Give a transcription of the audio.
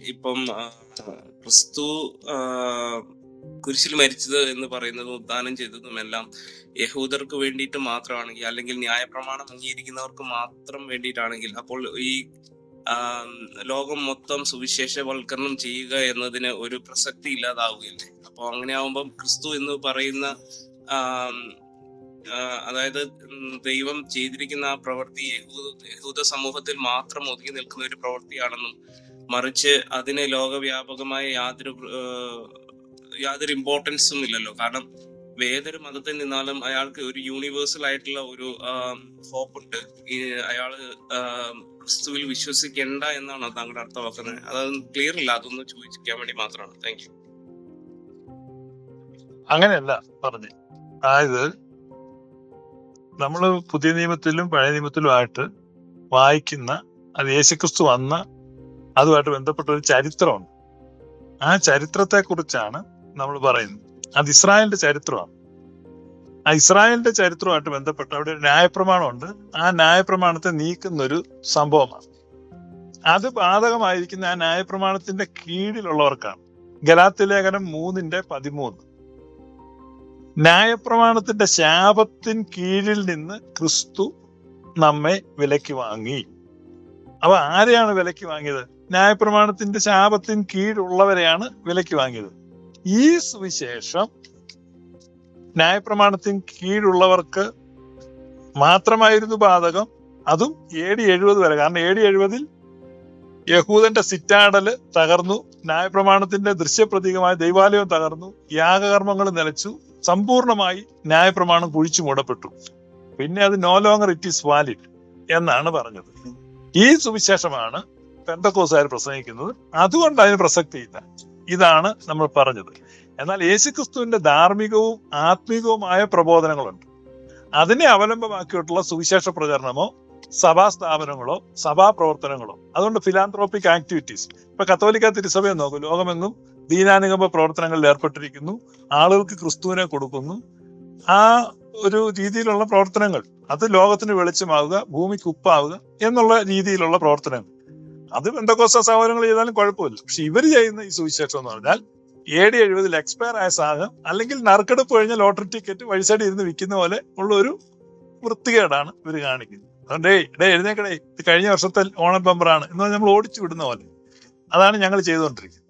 ഇപ്പം ക്രിസ്തു കുരിശിൽ മരിച്ചത് എന്ന് പറയുന്നതും ഉദ്ദാനം ചെയ്തതും എല്ലാം യഹൂദർക്ക് വേണ്ടിയിട്ട് മാത്രമാണെങ്കിൽ അല്ലെങ്കിൽ ന്യായപ്രമാണം അംഗീകരിക്കുന്നവർക്ക് മാത്രം വേണ്ടിയിട്ടാണെങ്കിൽ അപ്പോൾ ഈ ലോകം മൊത്തം സുവിശേഷവൽക്കരണം ചെയ്യുക എന്നതിന് ഒരു പ്രസക്തി ഇല്ലാതാവുകയല്ലേ? അപ്പോൾ അങ്ങനെ ആവുമ്പം ക്രിസ്തു എന്ന് പറയുന്ന അതായത് ദൈവം ചെയ്തിരിക്കുന്ന ആ പ്രവൃത്തി യഹൂദ സമൂഹത്തിൽ മാത്രം ഒതുങ്ങി നിൽക്കുന്ന ഒരു പ്രവൃത്തിയാണെന്നും മറിച്ച് അതിന് ലോകവ്യാപകമായ യാതൊരു യാതൊരു ഇമ്പോർട്ടൻസും ഇല്ലല്ലോ. കാരണം ഏതൊരു മതത്തിൽ നിന്നാലും അയാൾക്ക് ഒരു യൂണിവേഴ്സൽ ആയിട്ടുള്ള ഒരു ഹോപ്പ് അയാൾ ക്രിസ്തുവിൽ വിശ്വസിക്കേണ്ട എന്നാണോ താങ്കളുടെ അർത്ഥമാക്കുന്നത്. അതൊന്നും ക്ലിയർ ഇല്ല. അതൊന്ന് ചോദിക്കാൻ വേണ്ടി മാത്രമാണ്. താങ്ക് യു അങ്ങനെയല്ല പറഞ്ഞു. അതായത് നമ്മൾ പുതിയ നിയമത്തിലും പഴയ നിയമത്തിലുമായിട്ട് വായിക്കുന്ന അത് യേശുക്രിസ്തു വന്ന അതുമായിട്ട് ബന്ധപ്പെട്ട ഒരു ചരിത്രമുണ്ട്. ആ ചരിത്രത്തെ കുറിച്ചാണ് നമ്മൾ പറയുന്നത്. അത് ഇസ്രായേലിന്റെ ചരിത്രമാണ്. ആ ഇസ്രായേലിന്റെ ചരിത്രവുമായിട്ട് ബന്ധപ്പെട്ട് അവിടെ ഒരു ന്യായപ്രമാണമുണ്ട്. ആ ന്യായപ്രമാണത്തെ നീക്കുന്ന ഒരു സംഭവമാണ്. അത് ബാധകമായിരിക്കുന്ന ആ ന്യായപ്രമാണത്തിന്റെ കീഴിലുള്ളവർക്കാണ്. ഗലാത്തി ലേഖനം മൂന്നിന്റെ പതിമൂന്ന്. ന്യായപ്രമാണത്തിന്റെ ശാപത്തിൻ കീഴിൽ നിന്ന് ക്രിസ്തു നമ്മെ വിലക്ക് വാങ്ങി. അപ്പൊ ആരെയാണ് വിലക്ക് വാങ്ങിയത്? ന്യായപ്രമാണത്തിന്റെ ശാപത്തിന് കീഴുള്ളവരെയാണ് വിലക്ക് വാങ്ങിയത്. ഈ സുവിശേഷം ന്യായപ്രമാണത്തിന് കീഴുള്ളവർക്ക് മാത്രമായിരുന്നു ബാധകം. അതും ഏ ഡി എഴുപത് വരെ. കാരണം ഏ ഡി എഴുപതിൽ യഹൂദന്റെ സിറ്റാടൽ തകർന്നു. ന്യായപ്രമാണത്തിന്റെ ദൃശ്യപ്രതീകമായ ദൈവാലയം തകർന്നു. യാഗകർമ്മങ്ങൾ നിലച്ചു. സമ്പൂർണമായി ന്യായപ്രമാണം കുഴിച്ചു മൂടപ്പെട്ടു. പിന്നെ അത് no longer it is valid എന്നാണ് പറഞ്ഞത്. ഈ സുവിശേഷമാണ് പെന്തക്കോസുകാർ പ്രസംഗിക്കുന്നത്. അതുകൊണ്ട് അതിന് പ്രസക്തിയില്ല ഇതാണ് നമ്മൾ പറഞ്ഞത്. എന്നാൽ യേശുക്രിസ്തുവിന്റെ ധാർമ്മികവും ആത്മീകവുമായ പ്രബോധനങ്ങളുണ്ട്. അതിനെ അവലംബമാക്കിയിട്ടുള്ള സുവിശേഷ പ്രചരണമോ സഭാ സ്ഥാപനങ്ങളോ സഭാ പ്രവർത്തനങ്ങളോ. അതുകൊണ്ട് ഫിലാന്ത്രോപ്പിക് ആക്ടിവിറ്റീസ്. ഇപ്പൊ കത്തോലിക്ക തിരുസഭയെ നോക്കൂ. ലോകമെങ്ങും ദീനാനുഗമ പ്രവർത്തനങ്ങളിൽ ഏർപ്പെട്ടിരിക്കുന്നു. ആളുകൾക്ക് ക്രിസ്തുവിനെ കൊടുക്കുന്നു. ആ ഒരു രീതിയിലുള്ള പ്രവർത്തനങ്ങൾ. അത് ലോകത്തിന് വെളിച്ചമാവുക ഭൂമിക്ക് ഉപ്പാവുക എന്നുള്ള രീതിയിലുള്ള പ്രവർത്തനങ്ങൾ. അത് ബന്ധക്കോസ സഹോദരങ്ങൾ ചെയ്താലും കുഴപ്പമില്ല. പക്ഷെ ഇവർ ചെയ്യുന്ന ഈ സുവിശേഷം എന്ന് പറഞ്ഞാൽ എ ഡി എഴുപതിൽ എക്സ്പയർ ആയ സാധനം അല്ലെങ്കിൽ നറുക്കെടുപ്പ് കഴിഞ്ഞ ലോട്ടറി ടിക്കറ്റ് വഴിസൈഡ് ഇരുന്ന് വിൽക്കുന്ന പോലെ ഉള്ള ഒരു വൃത്തികേടാണ് ഇവർ കാണിക്കുന്നത്. അതുകൊണ്ട് ഇടേ എഴുന്നേക്കടേ ഇത് കഴിഞ്ഞ വർഷത്തെ ഓണം ബമ്പറാണ് എന്ന് പറഞ്ഞാൽ നമ്മൾ ഓടിച്ചു വിടുന്ന പോലെ. അതാണ് ഞങ്ങൾ ചെയ്തുകൊണ്ടിരിക്കുന്നത്.